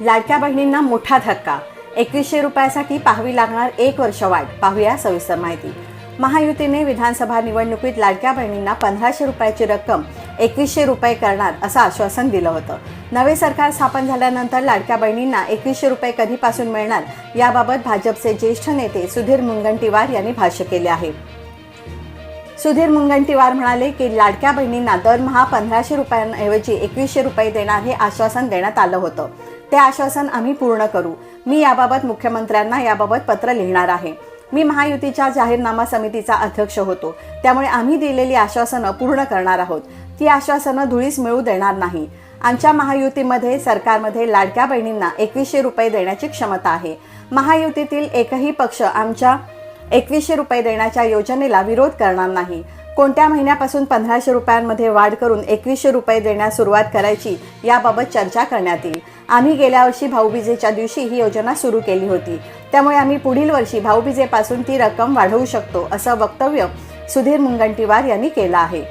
लाडक्या बहिणींना मोठा धक्का. एकवीसशे रुपयासाठी पाहावी लागणार एक वर्ष वाट. पाहूया सविस्तर माहिती. महायुतीने विधानसभा निवडणुकीत लाडक्या बहिणींना पंधराशे रुपयाची रक्कम एकवीसशे रुपये करणार असं आश्वासन दिलं होतं. नवे सरकार स्थापन झाल्यानंतर लाडक्या बहिणींना एकवीसशे रुपये कधीपासून मिळणार याबाबत भाजपचे ज्येष्ठ नेते सुधीर मुनगंटीवार यांनी भाष्य केले आहे. सुधीर मुनगंटीवार म्हणाले की लाडक्या बहिणींना दरमहा पंधराशे रुपयांऐवजी एकवीसशे रुपये देणार हे आश्वासन देण्यात आलं होतं. ते आश्वासन आम्ही पूर्ण करू. मी याबाबत मुख्यमंत्र्यांना याबाबत पत्र लिहिणार आहे. मी महायुतीच्या जाहीरनामा समितीचा अध्यक्ष होतो. त्यामुळे आम्ही दिलेली आश्वासनं पूर्ण करणार आहोत. ती आश्वासनं धुळीस मिळू देणार नाही. आमच्या महायुतीमध्ये सरकारमध्ये लाडक्या बहिणींना एकवीसशे रुपये देण्याची क्षमता आहे. महायुतीतील एकही पक्ष आमच्या एकवीसशे रुपये देण्याच्या योजनेला विरोध करणार नाही. कोणत्या महिन्यापासून पंधराशे रुपयांमध्ये वाढ करून एकवीसशे रुपये देण्यास सुरुवात करायची याबाबत चर्चा करण्यात येईल. आम्ही गेल्या वर्षी भाऊबीजेच्या दिवशी ही योजना सुरू केली होती. त्यामुळे आम्ही पुढील वर्षी भाऊबीजेपासून ती रक्कम वाढवू शकतो असं वक्तव्य सुधीर मुनगंटीवार यांनी केलं आहे.